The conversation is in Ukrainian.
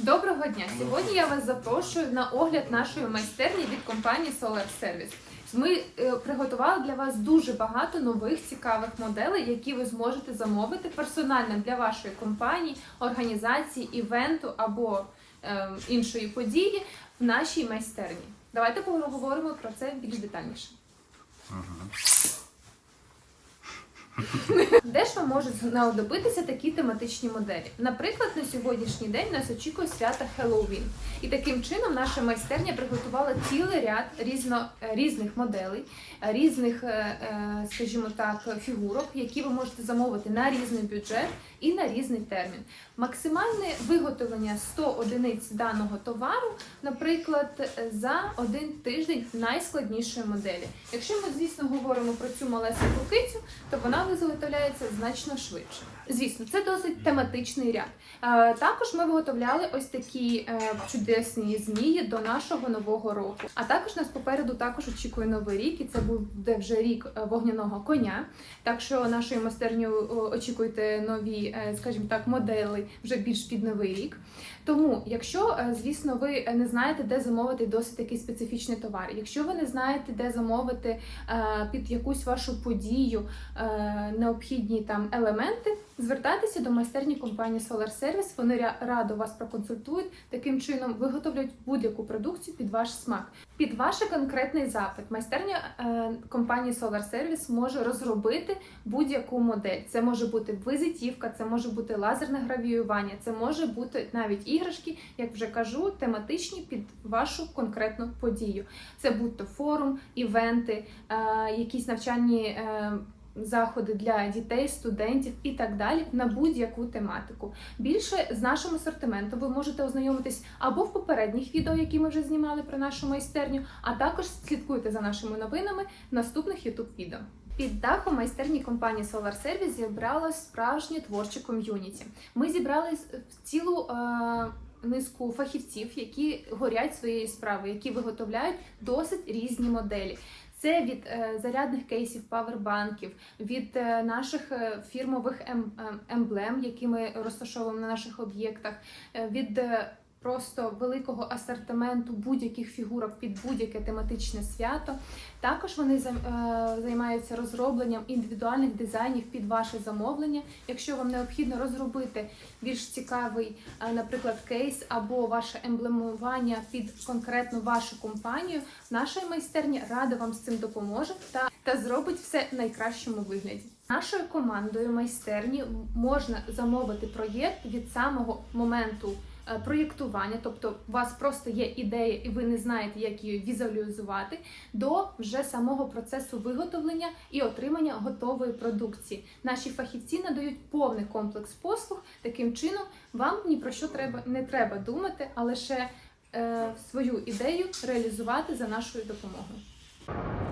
Доброго дня! Сьогодні я вас запрошую на огляд нашої майстерні від компанії Solar Service. Ми е, приготували для вас дуже багато нових цікавих моделей, які ви зможете замовити персонально для вашої компанії, організації, івенту або е, іншої події в нашій майстерні. Давайте поговоримо про це більш детальніше. Де ж вам можуть знадобитися такі тематичні моделі? Наприклад, на сьогоднішній день нас очікує свято Хеллоуін. І таким чином наша майстерня приготувала цілий ряд різно, е, різних моделей, е, різних, е, скажімо так, фігурок, які ви можете замовити на різний бюджет і на різний термін. Максимальне виготовлення 100 одиниць даного товару, наприклад, за один тиждень найскладнішої моделі. Якщо ми, звісно, говоримо про цю малесеньку кицю, то вона виготовляється значно швидше. Звісно, це досить тематичний ряд. Е, Також ми виготовляли ось такі е, чудесні змії до нашого нового року. А також нас попереду також очікує новий рік, і це буде вже рік е, вогняного коня. Так що нашою майстерню е, очікуйте нові, скажімо так, модели вже більш під новий рік. Тому, якщо, звісно, ви не знаєте, де замовити досить такий специфічний товар, якщо ви не знаєте, де замовити під якусь вашу подію необхідні там елементи, звертайтеся до майстерні компанії Solar Service. Вони радо вас проконсультують. Таким чином виготовлять будь-яку продукцію під ваш смак. Під ваш конкретний запит майстерня е, компанії Solar Service може розробити будь-яку модель. Це може бути визитівка, це може бути лазерне гравіювання, це може бути навіть іграшки, як вже кажу, тематичні під вашу конкретну подію. Це будь-то форум, івенти, е, якісь навчальні. Заходи для дітей, студентів і так далі на будь-яку тематику. Більше з нашим асортиментом ви можете ознайомитись або в попередніх відео, які ми вже знімали про нашу майстерню, а також слідкуйте за нашими новинами в наступних youtube відео. Під дахом майстерні компанії Solar Service зібралось справжнє творче ком'юніті. Ми зібрали цілу е, низку фахівців, які горять своєю справою, які виготовляють досить різні моделі. Це від е, зарядних кейсів, павербанків, від е, наших е, фірмових ем, е, емблем, які ми розташовуємо на наших об'єктах, е, від е, просто великого асортименту будь-яких фігурок під будь-яке тематичне свято. Також вони е, займаються розробленням індивідуальних дизайнів під ваше замовлення. Якщо вам необхідно розробити більш цікавий, е, наприклад, кейс або ваше емблемування під конкретну вашу компанію, наша майстерня рада вам з цим допоможе та, та зробить все в найкращому вигляді. Нашою командою майстерні можна замовити проєкт від самого моменту проєктування, тобто у вас просто є ідея, і ви не знаєте, як її візуалізувати, до вже самого процесу виготовлення і отримання готової продукції. Наші фахівці надають повний комплекс послуг. Таким чином, вам ні про що треба не треба думати, а лише е, свою ідею реалізувати за нашою допомогою.